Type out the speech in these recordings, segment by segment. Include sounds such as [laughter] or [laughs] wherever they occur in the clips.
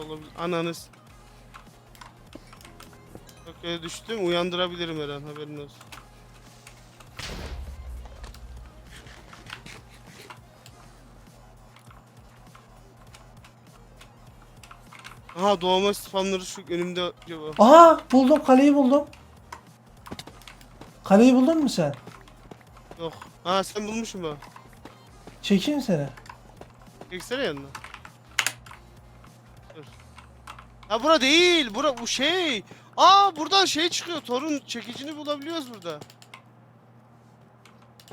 olabilir. Ananız. Bak öyle düştüm uyandırabilirim her an haberin olsun. Aha doğma spamları şu önümde acaba. Aha buldum kaleyi buldum. Kaleyi buldun mu sen? Yok. Ha sen bulmuşsun bak. Çekeyim seni. Çeksene yanına. Ha bura değil. Bura bu şey. Aa buradan şey çıkıyor. Torun çekicini bulabiliyoruz burada.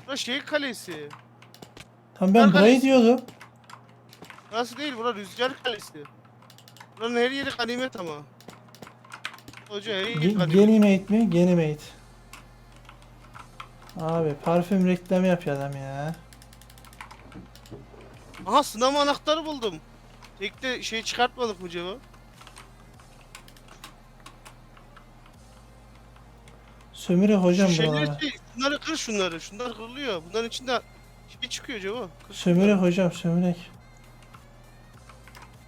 Bura şey kalesi. Tam ben Nerede? burayı diyordum. Burası değil. Bura rüzgar kalesi. Buranın her yeri ganimet ama. Hoca her yeri Ge- ganimet. Mi? Ganimate. Abi parfüm reklamı yapıyor adam ya. Aha sınav anahtarı buldum. Tekte şey çıkartmadık mı cevap? Sömürü hocam Şu şeyleri buralara. şey, şunları kır şunları. Şunlar kırılıyor. Bunların içinde şey çıkıyor cevap. Kır şunları. hocam sömürek.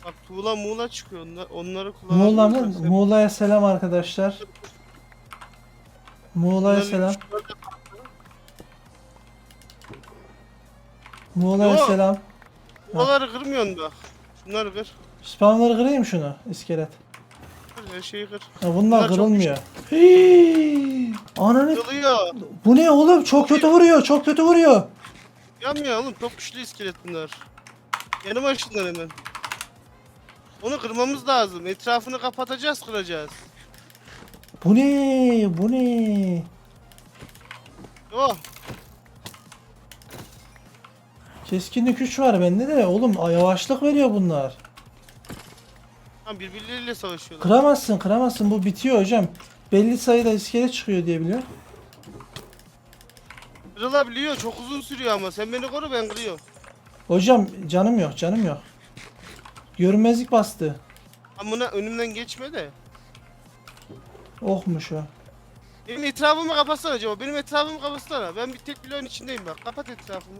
Bak tuğla muğla çıkıyor. Onlar, onları Muğla kullanabiliyorsan mı? Muğla'ya selam arkadaşlar. Muğla'ya selam. Muğla'ya Yo. selam. Tuğlaları kırmıyorsun bak. Şunları kır. Spamları kırayım şunu iskelet. Kır her şeyi kır. Ya bunlar Bunlar çok kırılmıyor. Hii! Ananı Kırılıyor. bu ne oğlum çok kötü vuruyor çok kötü vuruyor. Yanmıyor oğlum. Çok güçlü iskelet bunlar. Yanı başından hemen. Onu kırmamız lazım. Etrafını kapatacağız kıracağız. Bu ne bu ne? Yo. Keskinlik 3 var bende de oğlum yavaşlık veriyor bunlar. Tam birbirleriyle savaşıyorlar. Kıramazsın kıramazsın bu bitiyor hocam. Belli sayıda iskelet çıkıyor diye biliyor. Kırılabiliyor. Çok uzun sürüyor ama. Sen beni koru ben kırıyorum. Hocam canım yok canım yok. Görünmezlik bastı. Amına önümden geçme de. Okmuş o. Benim etrafımı kapatsana acaba. Benim etrafımı kapatsana. Ben bir tek bloğun içindeyim bak. Kapat etrafımı.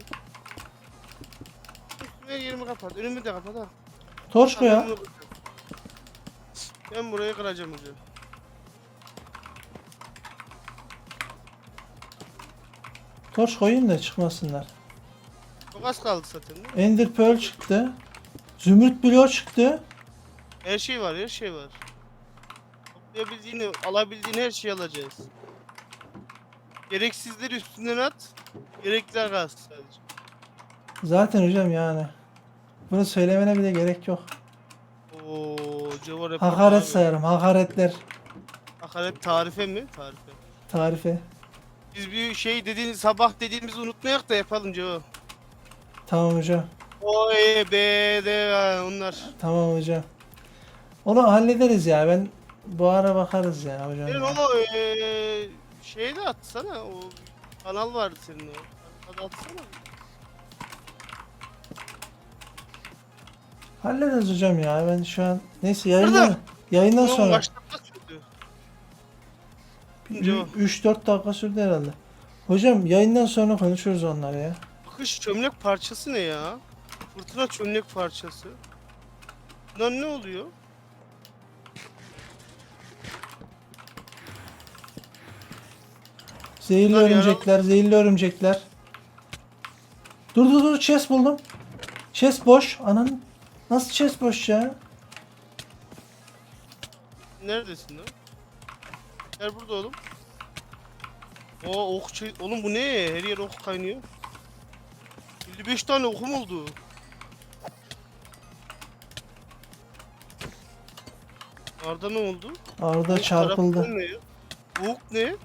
Her yerimi kapat. Önümü de kapat ha. Torşko ya. Ben burayı kıracağım hocam. Torç koyayım da çıkmasınlar. Çok az kaldı zaten. değil mi? Ender Pearl çıktı. Zümrüt bloğu çıktı. Her şey var, her şey var. Toplayabildiğini, alabildiğini her şeyi alacağız. Gereksizleri üstünden at. Gerekliler kalsın sadece. Zaten hocam yani. Bunu söylemene bile gerek yok. Oo, Ceva Report Hakaret sayarım. Hakaretler. Hakaret tarife mi? Tarife. Tarife. Biz bir şey dediğiniz sabah dediğimizi unutmayak da yapalım Ceva. Tamam hocam. O, E, B, D ha, onlar. Tamam hocam. Onu hallederiz ya. Ben bu ara bakarız ya hocam. Benim ya. o e, şeyi de atsana. O kanal vardı senin o. Hadi atsana. Hallederiz hocam ya. Ben şu an neyse yayından Burada. yayından sonra başlatma sürdü. Ceva. 3-4 dakika sürdü herhalde. Hocam yayından sonra konuşuruz onları ya. Bakış çömlek parçası ne ya? Fırtına çömlek parçası. Bunlar ne oluyor? Zehirli Bunlar yaralı- örümcekler, zehirli örümcekler. Dur dur dur chest buldum. Chest boş. Ananın nasıl chest boş ya? Neredesin lan? Gel burada oğlum. Oo ok şey... Oğlum bu ne? Her yer ok kaynıyor. 55 tane okum oldu. Arda ne oldu? Arda Bu çarpıldı. Ne? ne?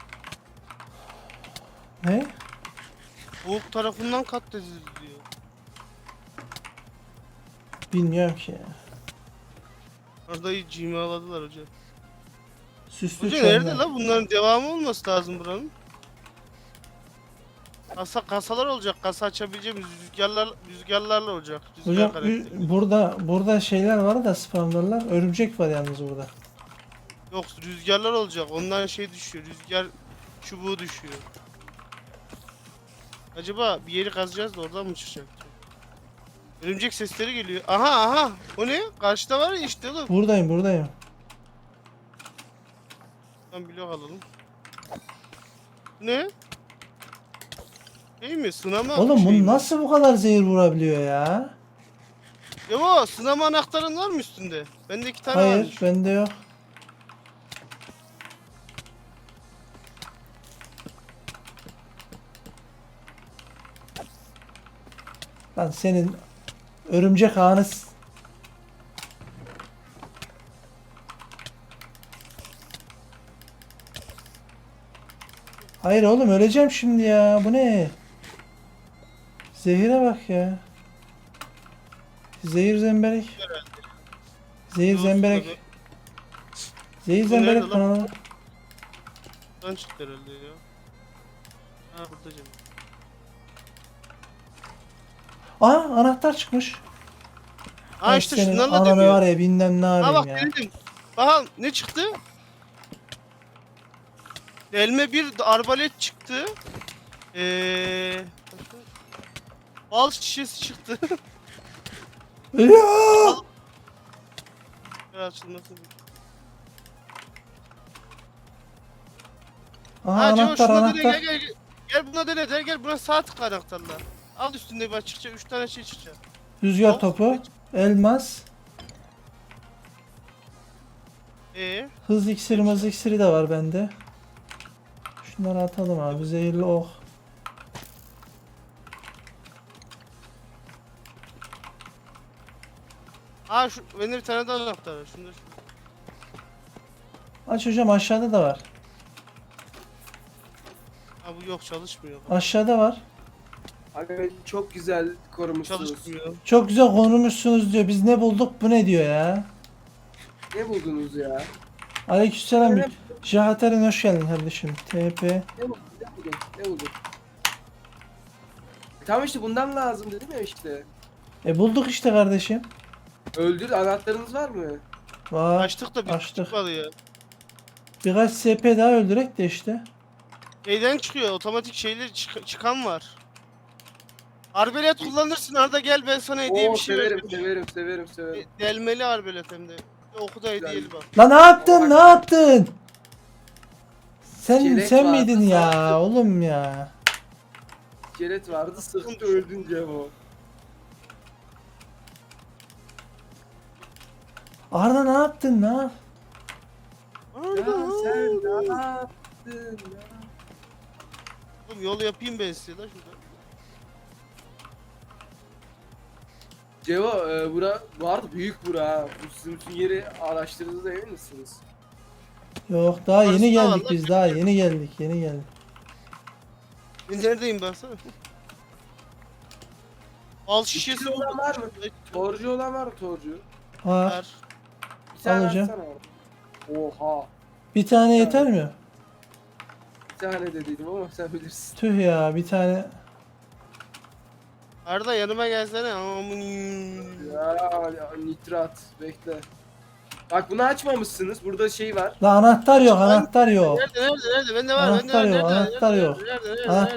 Ne? Ok tarafından katledildi diyor. Bilmiyorum ki. Arda'yı cimaladılar hocam. Süslü Hoca nerede la? Bunların devamı olması lazım buranın. Kasa kasalar olacak. Kasa açabileceğimiz rüzgarlar rüzgarlarla olacak. Rüzgar Hocam karakteri. burada burada şeyler var da spamlarlar. Örümcek var yalnız burada. Yok rüzgarlar olacak. Ondan şey düşüyor. Rüzgar çubuğu düşüyor. Acaba bir yeri kazacağız da oradan mı çıkacak? Örümcek sesleri geliyor. Aha aha. O ne? Karşıda var ya işte oğlum. Buradayım buradayım. Tam blok alalım. Ne? Değil mi? Sınama Oğlum şey bu mi? nasıl bu kadar zehir vurabiliyor ya? Yo sınama anahtarın var mı üstünde? Bende iki tane Hayır varmış. bende yok. Lan senin örümcek ağını s- Hayır oğlum öleceğim şimdi ya. Bu ne? Zehire bak ya. Zehir zemberek. Zehir zemberek. Zehir Bu zemberek nerede lan? kanalı. Buradan çıktı herhalde ya. Ha burada canım. Aa anahtar çıkmış. Ha işte senin şunlarla ananı dönüyor. var ya bilmem ne Ha yapayım bak ya. denedim. Aha ne çıktı? Elme bir arbalet çıktı. Eee... Bal şişesi çıktı. [laughs] Ya! Ver açılmasın. Aha Ha Cemal anahtar şuna dene anahtar. gel gel gel. Gel buna dene gel gel buna sağ tık anahtarla. Al üstünde bir açıkça 3 tane şey çıkacak. Rüzgar topu. Elmas. Ee, Hız iksiri mız iksiri de var bende. Şunları atalım abi. Zehirli ok. ha şu bende bir tane daha anahtar var. Şunu da şu. Aç hocam aşağıda da var. Ha bu yok çalışmıyor. Aşağıda var. Abi çok güzel korumuşsunuz. Çalışmıyor. Çok güzel konumuşsunuz diyor. Biz ne bulduk bu ne diyor ya. Ne buldunuz ya? Aleykümselam. Evet. Jahater'in hoş geldin kardeşim. TP. Ne buldun? Ne buldun? Tamam işte bundan lazım dedim ya işte. E bulduk işte kardeşim. Öldür anahtarınız var mı? Var. Açtık da bir Açtık. çıkmadı ya. Birkaç SP daha öldürek de işte. Şeyden çıkıyor otomatik şeyler çık- çıkan var. Arbelet kullanırsın Arda gel ben sana hediye Oo bir şey severim, vereyim. severim, severim, severim. De- Delmeli arbelet hem de. Oku da hediyeli bak. Lan ne yaptın? Ne yaptın? Sen Çeyrek sen vardı, miydin ya sattım. oğlum ya? Kelet vardı, sıktı öldün Cevo. Arda ne yaptın? Ne yap? Ya Arda, sen ne yaptın ya? Oğlum yol yapayım ben size la şurada. Cevo, e, bura, bu arada büyük bura ha. Bu sizin bütün yeri araştırdığınızda emin misiniz? Yok daha yeni Orası da var geldik lan, biz daha yeni geldik yeni geldik. Ben neredeyim baksana. Bal şişesi olan var mı? Torcu olan var mı torcu? Ha Var. Bir tane Alacağım. Oha. bir tane yeter mi? Bir tane de dedim ama sen bilirsin. Tüh ya bir tane. Arda yanıma gelsene. Aman. Ya, ya nitrat bekle. Bak bunu açmamışsınız. Burada şey var. La anahtar yok anahtar yok. Nerede nerede nerede? Bende var. bende Anahtar var. yok, Nerede? anahtar nerede, yok. Nerede nerede? Anahtar